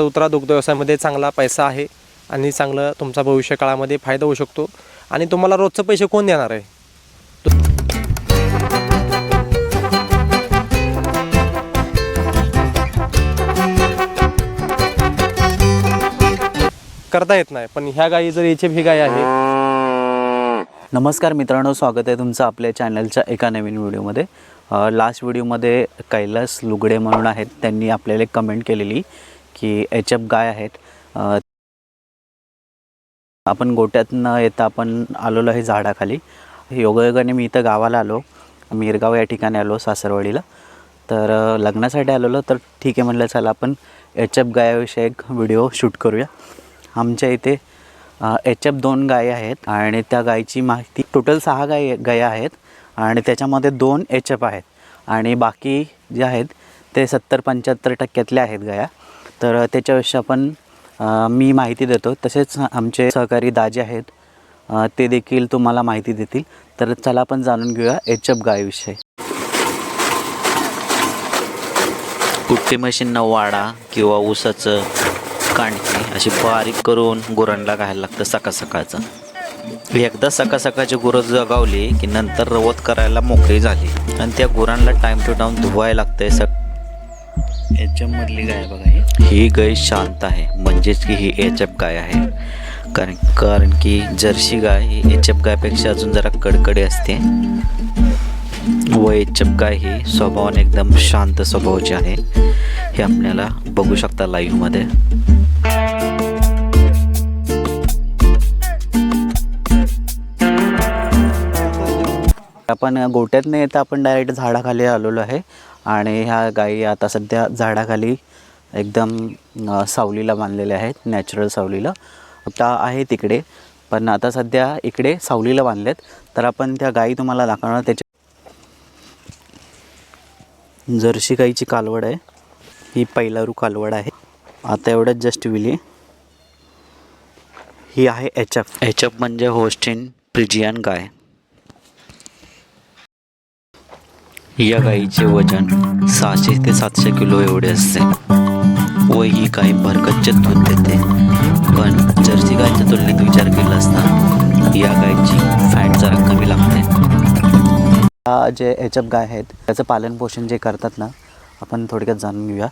उतरा दुग्ध व्यवसायामध्ये चांगला पैसा आहे आणि चांगलं तुमचा भविष्य काळामध्ये फायदा होऊ शकतो. आणि तुम्हाला रोजचं पैसे कोण देणार आहे? करता येत नाही पण ह्या गायी जर याची ही गाय आहे. नमस्कार मित्रांनो स्वागत आहे तुमचं आपल्या चॅनलच्या एका नवीन व्हिडिओमध्ये. लास्ट व्हिडिओमध्ये कैलास लुगडे म्हणून आहेत त्यांनी आपल्याला एक कमेंट केलेली. की एच एफ गाय आहेत. आपण गोट्यात न येता आपण आलेलो आहे झाडाखाली. योगायोगाने मी इथं गावाला आलो. मिरगाव या ठिकाणी आलो सासरवाडीला. तर लग्नासाठी आलेलो. तर ठीक आहे म्हटलं चला आपण एच एफ गायाविषयी एक व्हिडिओ शूट करूया. आमच्या इथे एच एफ दोन गाय आहेत आणि त्या गायीची माहिती टोटल सहा गाय गाया आहेत आणि त्याच्यामध्ये दोन एच एफ आहेत. आणि बाकी जे आहेत ते सत्तर पंच्याहत्तर टक्क्यातले आहेत गाया. तर त्याच्याविषयी आपण मी माहिती देतो. तसेच आमचे सहकारी दाजे आहेत ते देखील तुम्हाला माहिती देतील. तर चला आपण जाणून घेऊया एच एफ गायविषयी. कुट्टी मशीननं वाडा किंवा ऊसाचं कांडकी अशी बारीक करून गुरांना घायला लागतं सकाळ सकाळचं. एकदा सकाळ सकाळची गुरं जगावली की नंतर रवत करायला मोकळी झाली. आणि त्या गुरांना टाईम टू टाईम धुवायला लागतंय सक याच्यामधली गाय बघा ही. ही गाय शांत आहे. म्हणजेच की ही एच एफ गाय आहे. कारण कारण की जर्सी गाय ही एच एफ गायपेक्षा अजून जरा कडकडी असते. व एच एफ गाय ही स्वभावाने एकदम शांत स्वभावाची आहे. हे आपल्याला बघू शकता लाईव्हमध्ये आपण गोट्यात नाही येतं आपण डायरेक्ट झाडाखाली आलेलो आहे. आणि ह्या गायी आता सध्या झाडाखाली एकदम सावलीला बांधलेल्या आहेत नॅचरल सावलीला. आता आहे तिकडे पण आता सध्या इकडे सावलीला बांधलेत. तर आपण त्या गायी तुम्हाला दाखवणार त्याच्या जर्सी गाईची कालवड आहे. ही पैलारू कालवड आहे. आता एवढंच जस्ट विली. ही आहे एच एफ एच एफ म्हणजे होस्टिन प्रिजियन गाय. या गाईचे वजन सहाशे ते सातशे किलो एवढे असते. व ही गाय भरगच्च दूध देते. पण जर्सी गायच्या तुलनेत विचार केला असता या गायची फॅट जरा कमी लागते. हा जे एच एफ गाय आहेत त्याचं पालनपोषण जे करतात ना आपण थोडक्यात जाणून घेऊया.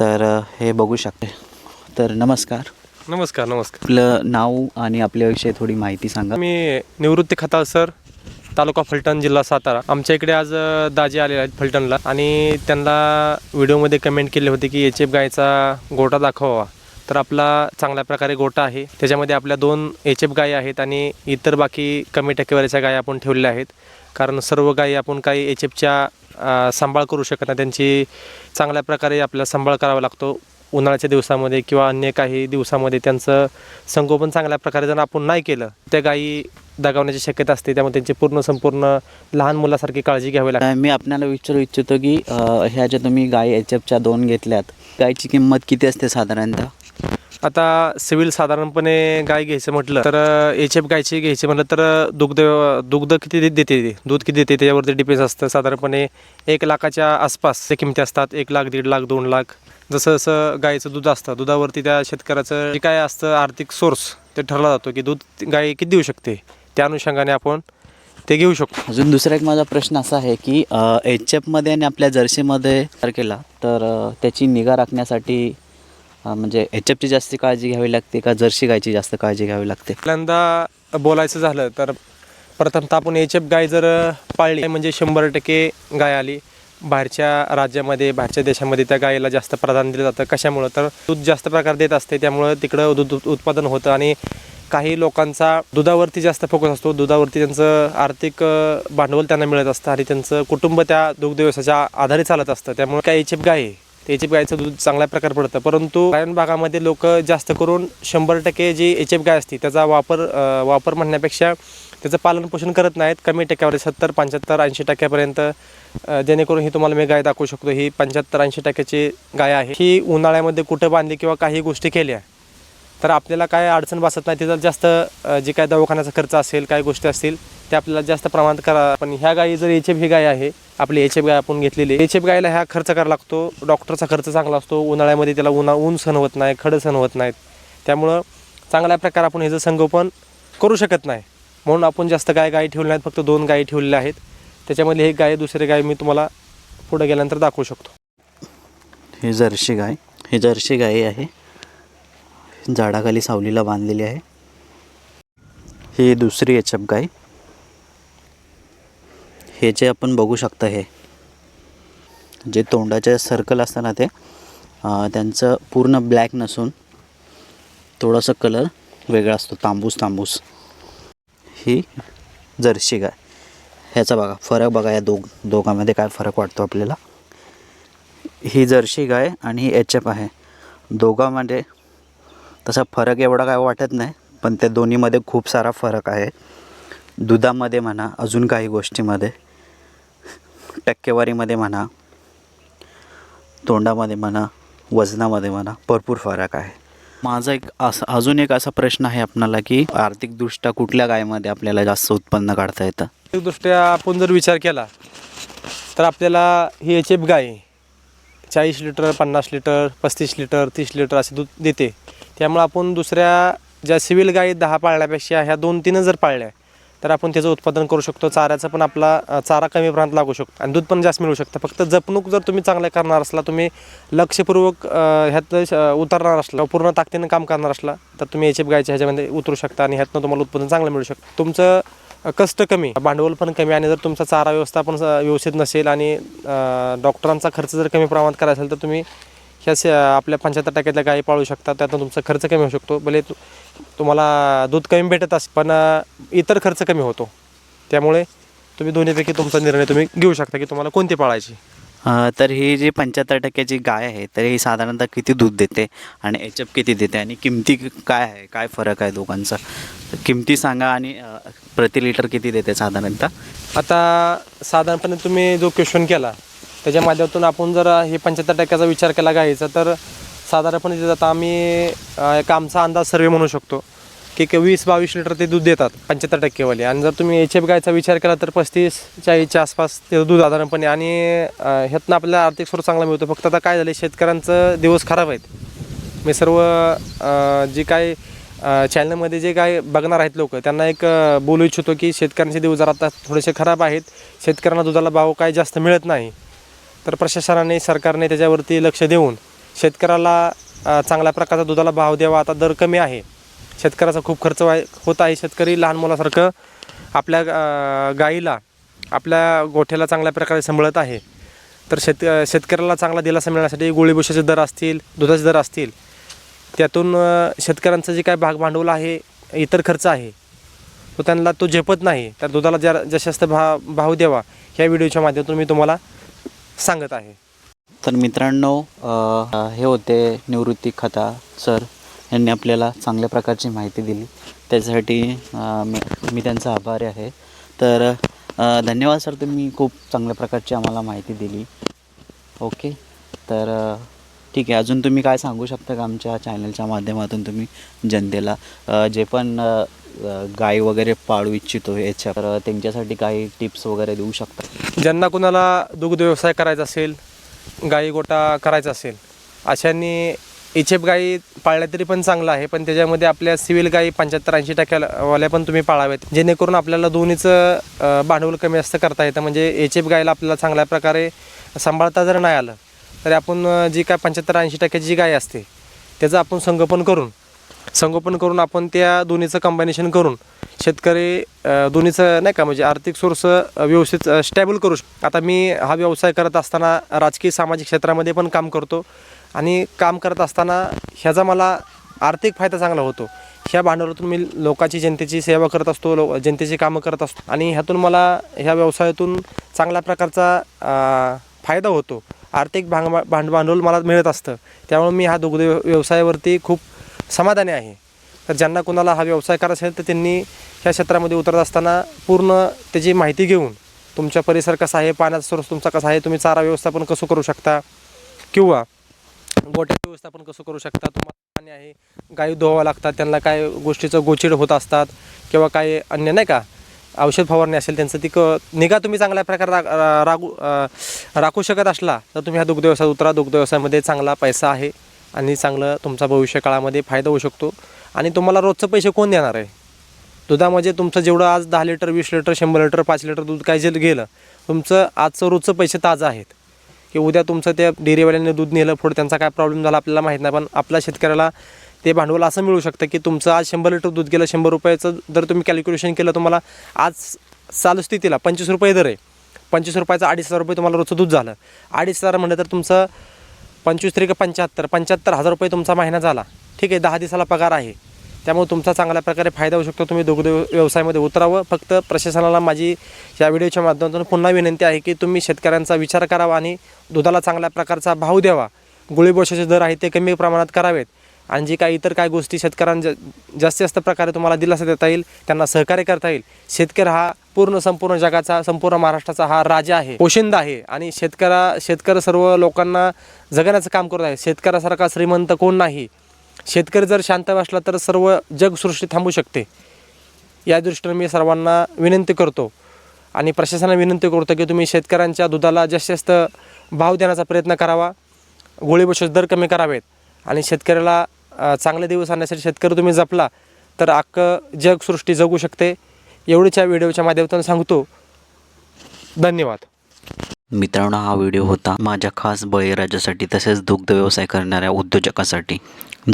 तर हे बघू शकते. तर नमस्कार. नमस्कार नमस्कार. आपलं नाव आणि आपल्याविषयी थोडी माहिती सांगा. मी निवृत्ती खताळ सर. तालुका फलटण जिल्हा सातारा. आमच्या इकडे आज दाजे दाजी आलेले आहेत फलटणला. आणि त्यांना व्हिडिओमध्ये कमेंट केले होते की एच एफ गायचा गोटा दाखवावा. तर आपला चांगल्या प्रकारे गोटा आहे. त्याच्यामध्ये आपल्या दोन एच एफ गायी आहेत आणि इतर बाकी कमी टक्केवारीच्या गाय आपण ठेवलेल्या आहेत. कारण सर्व गायी आपण काही एच एफच्या सांभाळ करू शकत नाही. त्यांची चांगल्या प्रकारे आपल्याला सांभाळ करावा लागतो. उन्हाळ्याच्या दिवसामध्ये किंवा अन्य काही दिवसामध्ये त्यांचं संगोपन चांगल्या प्रकारे जर आपण नाही केलं त्या गायी दगावण्याची शक्यता असते. त्यामुळे त्यांची पूर्ण संपूर्ण लहान मुलासारखी काळजी घ्यावी लागते. मी आपल्याला विचारू इच्छितो की ह्या ज्या तुम्ही गाय एच एफच्या दोन घेतल्यात गायची किंमत किती असते साधारणतः? आता सिव्हिल साधारणपणे गाय घ्यायचं म्हटलं तर एच एफ गायची घ्यायची म्हटलं तर दुग्ध दुग्ध किती देते ते? दूध किती देते? त्याच्यावरती डिपेंड असतं. साधारणपणे एक लाखाच्या आसपास ते किमती असतात एक लाख दीड लाख दोन लाख जसं जसं गायीचं दूध असतं दुधावरती त्या शेतकऱ्याचं जे काय असतं आर्थिक सोर्स ते ठरला जातो की दूध गाय किती देऊ शकते? त्या अनुषंगाने आपण ते घेऊ शकतो अजून दुसरा एक माझा प्रश्न असा आहे की एच एफमध्ये आणि आपल्या जर्सीमध्ये केला तर त्याची निगा राखण्यासाठी म्हणजे एच एफची जास्त काळजी घ्यावी लागते का जर्सी गायची जास्त काळजी घ्यावी लागते? पहिल्यांदा बोलायचं झालं तर प्रथमतः आपण एच एफ गाय जर पाळली म्हणजे शंभर टक्के गाय आली. बाहेरच्या राज्यामध्ये बाहेरच्या देशामध्ये त्या गायीला जास्त प्राधान्य दिलं जातं. कशामुळं? तर दूध जास्त प्रकार देत असते त्यामुळं तिकडं दूध उत्पादन होतं आणि काही लोकांचा दुधावरती जास्त फोकस असतो. दुधावरती त्यांचं आर्थिक भांडवल त्यांना मिळत असतं आणि त्यांचं कुटुंब त्या दुग्ध व्यवसायाच्या आधारे चालत असतं. त्यामुळे काय एच एफ गाय आहे एच एफ गायचं दूध चांगल्या प्रकारे पडतं. परंतु ग्रामीण भागामध्ये लोक जास्त करून शंभर टक्के जी एच एफ गाय असते त्याचा वापर वापर म्हणण्यापेक्षा त्याचं पालनपोषण करत नाहीत. कमी टक्क्यावर सत्तर पंच्याहत्तर ऐंशी टक्क्यापर्यंत जेणेकरून ही तुम्हाला मी गाय दाखवू शकतो. ही पंच्याहत्तर ऐंशी टक्क्याची गाय आहे. ही उन्हाळ्यामध्ये कुठं बांधली किंवा काही गोष्टी केल्या तर आपल्याला काय अडचण बसत नाही. तिथं जास्त जे काय दवाखान्याचा खर्च असेल काही गोष्टी असतील ते आपल्याला जास्त प्रमाणात करा. पण ह्या गायी जर एच एफ ही गाय आहे आपली एच एफ गाय आपण घेतलेली एच एफ गायला ह्या खर्च करावा लागतो. डॉक्टरचा खर्च चांगला असतो. उन्हाळ्यामध्ये त्याला उन्हा ऊन सहन होत नाही खडं सहन होत नाहीत. त्यामुळं चांगल्या प्रकारे आपण ह्याचं संगोपन करू शकत नाही. म्हणून आपण जास्त गाय गाय ठेवल्या नाहीत. फक्त दोन गायी ठेवलेल्या आहेत. त्याच्यामध्ये एक गाय दुसरी गाय मी तुम्हाला पुढे गेल्यानंतर दाखवू शकतो. ही जर्शी गाय. ही जर्शी गाय आहे. झाडाखाली सावलीला बांधलेली आहे. ही दुसरी एच एफ गाय. हे जे आपण बघू शकता हे जे तोंडाचे सर्कल असतं ना ते त्यांचं पूर्ण ब्लॅक नसून थोडासा कलर वेगळा असतो तांबूस तांबूस. ही जर्सी गाय. ह्याचा बघा फरक बघा या दोघ दोघांमध्ये काय फरक वाटतो आपल्याला. ही जर्सी गाय आणि ही एच एफ आहे. दोघांमध्ये तसा फरक एवढा काय वाटत नाही पण त्या दोन्हीमध्ये खूप सारा फरक आहे. दुधामध्ये म्हणा अजून काही गोष्टीमध्ये. टक्केवारीमध्ये म्हणा तोंडामध्ये म्हणा वजनामध्ये म्हणा भरपूर फरक आहे. माझा एक असा अजून एक असा प्रश्न आहे आपणाला की आर्थिकदृष्ट्या कुठल्या गायमध्ये आपल्याला जास्त उत्पन्न काढता येतं? दृष्ट्या आपण जर विचार केला तर आपल्याला ही एच एफ गाय चाळीस लिटर पन्नास लिटर पस्तीस लिटर तीस लिटर असे दूध देते. त्यामुळे आपण दुसऱ्या ज्या सिव्हिल गायी दहा पाळण्यापेक्षा ह्या दोन तीनच जर पाळल्या तर आपण त्याचं उत्पादन करू शकतो. चाऱ्याचं पण आपला चारा कमी प्रमाणात लागू शकतो. आणि दूध पण जास्त मिळू शकतं. फक्त जपणूक जर तुम्ही चांगल्या करणार असला तुम्ही लक्षपूर्वक ह्यात उतरणार असला पूर्ण ताकदीनं काम करणार असला तर तुम्ही एच एफ गायच्या ह्याच्यामध्ये उतरू शकता आणि ह्यातनं तुम्हाला उत्पादन चांगलं मिळू शकतं. तुमचं कष्ट कमी भांडवल पण कमी आणि जर तुमचा चारा व्यवस्थापन पण व्यवस्थित नसेल आणि डॉक्टरांचा खर्च जर कमी प्रमाणात करायचा असेल तर तुम्ही ह्या स- आपल्या पंच्याहत्तर टक्क्यातल्या गायी पाळू शकता त्यातून तुमचा खर्च कमी होऊ शकतो. भले तु तुम्हाला दूध कमी भेटत असेल पण इतर खर्च कमी होतो. त्यामुळे तुम्ही दोन्हीपैकी तुमचा निर्णय तुम्ही घेऊ शकता की तुम्हाला कोणती पाळायची. तर ही जी पंच्याहत्तर टक्क्याची गाय आहे तर ही साधारणतः किती दूध देते आणि एच एफ किती देते आणि किमती काय आहे काय फरक आहे दोघांचा? किमती सांगा आणि प्रति लिटर किती देते साधारणतः? आता साधारणपणे तुम्ही जो क्वेश्चन केला त्याच्या माध्यमातून आपण जर हे पंच्याहत्तर टक्क्याचा विचार केला गाईचा तर साधारणपणे तिथं आता आम्ही एक आमचा अंदाज सर्वे म्हणू शकतो की एक वीस बावीस लिटर ते दूध देतात पंच्याहत्तर टक्केवाले. आणि जर तुम्ही एच एफ गायचा विचार केला तर पस्तीस चाळीसच्या आसपास ते दूध साधारणपणे. आणि ह्यातनं आपल्याला आर्थिक स्रोत चांगला मिळतो. फक्त आता काय झालं शेतकऱ्यांचं दिवस खराब आहेत. मी सर्व जे काय चॅनलमध्ये जे काय बघणार आहेत लोक त्यांना एक बोलू इच्छितो की शेतकऱ्यांचे दिवस जर आता थोडेसे खराब आहेत. शेतकऱ्यांना दुधाला भाव काय जास्त मिळत नाही. तर प्रशासनाने सरकारने त्याच्यावरती लक्ष देऊन शेतकऱ्याला चांगल्या प्रकारचा दुधाला भाव द्यावा. आता दर कमी आहे. शेतकऱ्याचा खूप खर्च वाय होत आहे. शेतकरी लहान मुलासारखं आपल्या गाईला आपल्या गोठ्याला चांगल्या प्रकारे सांभाळत आहे. तर शेत शेतकऱ्याला चांगला दिलासा मिळण्यासाठी गोळीभुशाचे दर असतील दुधाचे दर असतील त्यातून शेतकऱ्यांचं जे काय भाग भांडवल आहे इतर खर्च आहे तो त्यांना तो झेपत नाही. त्या दुधाला ज्या जास्त भा भाव द्यावा ह्या व्हिडिओच्या माध्यमातून मी तुम्हाला सांगत आहे. तर मित्रांनो हे होते निवृत्ती खता सर. यांनी आपल्याला चांगल्या प्रकारची माहिती दिली. त्याच्यासाठी मी मी त्यांचा आभारी आहे. तर धन्यवाद सर तुम्ही खूप चांगल्या प्रकारची आम्हाला माहिती दिली. ओके? तर ठीक आहे अजून तुम्ही काय सांगू शकता का आमच्या चॅनलच्या माध्यमातून तुम्ही जनतेला? जे पण गाय वगैरे पाळू इच्छितो याच्या तर त्यांच्यासाठी काही टिप्स वगैरे देऊ शकता? ज्यांना कुणाला दुग्ध व्यवसाय करायचा असेल गाई गोटा करायचा असेल अशांनी इचेप गाई पाळल्या तरी पण चांगलं आहे पण त्याच्यामध्ये आपल्या सिव्हिल गाई पंच्याहत्तर ऐंशी टक्क्यावाल्या पण तुम्ही पाळाव्यात जेणेकरून आपल्याला दोन्हीचं भांडवल कमी जास्त करता येतं. म्हणजे एचेप गायला आपल्याला चांगल्या प्रकारे सांभाळता जर नाही आलं तरी आपण जी काय पंच्याहत्तर ऐंशी टक्क्याची जी गाय असते त्याचं आपण संगोपन करून संगोपन करून आपण त्या दोन्हीचं कॉम्बिनेशन करून शेतकरी दोन्हीचं नाही का म्हणजे आर्थिक सोर्स व्यवस्थित स्टॅबल करू शक आता मी हा व्यवसाय करत असताना राजकीय सामाजिक क्षेत्रामध्ये पण काम करतो आणि काम करत असताना ह्याचा मला आर्थिक फायदा चांगला होतो. ह्या भांडवलातून मी लोकांची जनतेची सेवा करत असतो लो जनतेची कामं करत असतो आणि ह्यातून मला ह्या व्यवसायातून चांगल्या प्रकारचा फायदा होतो. आर्थिक भांग भांड भांडवल मला मिळत असतं. त्यामुळे मी हा दुग्ध व्यवसायावरती खूप समाधानी आहे. तर ज्यांना कोणाला हा व्यवसाय करायचा असेल तर त्यांनी ह्या क्षेत्रामध्ये उतरत असताना पूर्ण त्याची माहिती घेऊन तुमचा परिसर कसा आहे पाण्याचा स्रोत तुमचा कसा आहे तुम्ही चारा व्यवस्थापन कसं करू शकता? किंवा गोठ्याचं व्यवस्थापन कसं करू शकता? तुम्हाला पाणी आहे गायी धुवावं लागतात त्यांना काय गोष्टीचं गोचिड होत असतात किंवा काय अन्य नाही का? औषध फवारणी असेल त्यांचं ती क निगा तुम्ही चांगल्या प्रकारे रा रा- रागू राखू शकत असला तर तुम्ही ह्या दुग्ध व्यवसायात उतरा दुग्ध व्यवसायामध्ये चांगला पैसा आहे आणि चांगलं तुमचा भविष्य काळामध्ये फायदा होऊ शकतो. आणि तुम्हाला रोजचं पैसे कोण देणार आहे? दुधामध्ये तुमचं जेवढं आज दहा लिटर वीस लिटर शंभर लिटर पाच लिटर दूध काय जे गेलं तुमचं आजचं रोजचं पैसे ताजं आहेत. की उद्या तुमचं त्या डेअरीवाल्यांनी दूध नेलं पुढे त्यांचा काय प्रॉब्लेम झाला आपल्याला माहीत नाही पण आपल्या शेतकऱ्याला ते भांडवल असं मिळू शकतं की तुमचं आज शंभर लिटर दूध गेलं शंभर रुपयाचं जर तुम्ही कॅल्क्युलेशन केलं तुम्हाला आज चालू स्थितीला पंचवीस रुपये दर आहे. पंचवीस रुपयाचं अडीच हजार रुपये तुम्हाला रोजचं दूध झालं. अडीच हजार म्हणलं तर तुमचं पंचवीस तरी पंच्याहत्तर पंच्याहत्तर हजार रुपये तुमचा महिना झाला. ठीक आहे दहा दिवसाला पगार आहे. त्यामुळे तुमचा चांगल्या प्रकारे फायदा होऊ शकतो. तुम्ही दुग्ध व्यवसायामध्ये उतरावं. फक्त प्रशासनाला माझी या व्हिडिओच्या माध्यमातून पुन्हा विनंती आहे की तुम्ही शेतकऱ्यांचा विचार करावा आणि दुधाला चांगल्या प्रकारचा भाव द्यावा. गोळीबोशाचे दर आहेत ते कमी प्रमाणात करावेत. आणि जी काही इतर काय गोष्टी शेतकऱ्यांना जास्तीत जास्त प्रकारे तुम्हाला दिलासा देता येईल त्यांना सहकार्य करता येईल. शेतकरी हा पूर्ण संपूर्ण जगाचा संपूर्ण महाराष्ट्राचा हा राजा आहे पोशिंदा आहे. आणि शेतकऱ्या शेतकरी सर्व लोकांना जगण्याचं काम करत आहे. शेतकऱ्यासारखा श्रीमंत कोण नाही? शेतकरी जर शांत बसला तर सर्व जगसृष्टी थांबू शकते. या दृष्टीने मी सर्वांना विनंती करतो. आणि प्रशासनाला विनंती करतो की तुम्ही शेतकऱ्यांच्या दुधाला जास्तीत जास्त भाव देण्याचा प्रयत्न करावा. गोळीबोशाचे दर कमी करावेत. आणि शेतकऱ्याला चांगले दिवस आणण्यासाठी शेतकरी तुम्ही जपला तर अख्खं जगसृष्टी जगू शकते. एवढीच या व्हिडिओच्या माध्यमातून सांगतो. धन्यवाद. मित्रांनो हा व्हिडिओ होता माझ्या खास बळीराजासाठी तसेच दुग्ध व्यवसाय करणाऱ्या उद्योजकासाठी.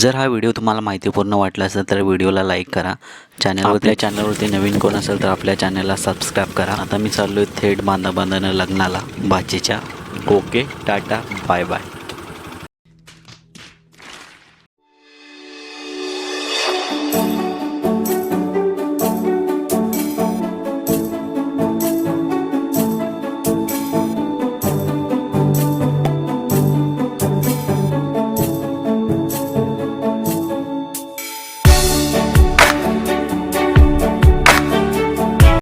जर हा व्हिडिओ तुम्हाला माहितीपूर्ण वाटला असेल तर व्हिडिओला लाईक करा. चॅनल आपल्या चॅनलवरती नवीन कोण असेल तर आपल्या चॅनलला सबस्क्राईब करा. आता मी चाललो आहे थेट बांधा बांधानं लग्नाला. बाचीच्या. Okay tata bye bye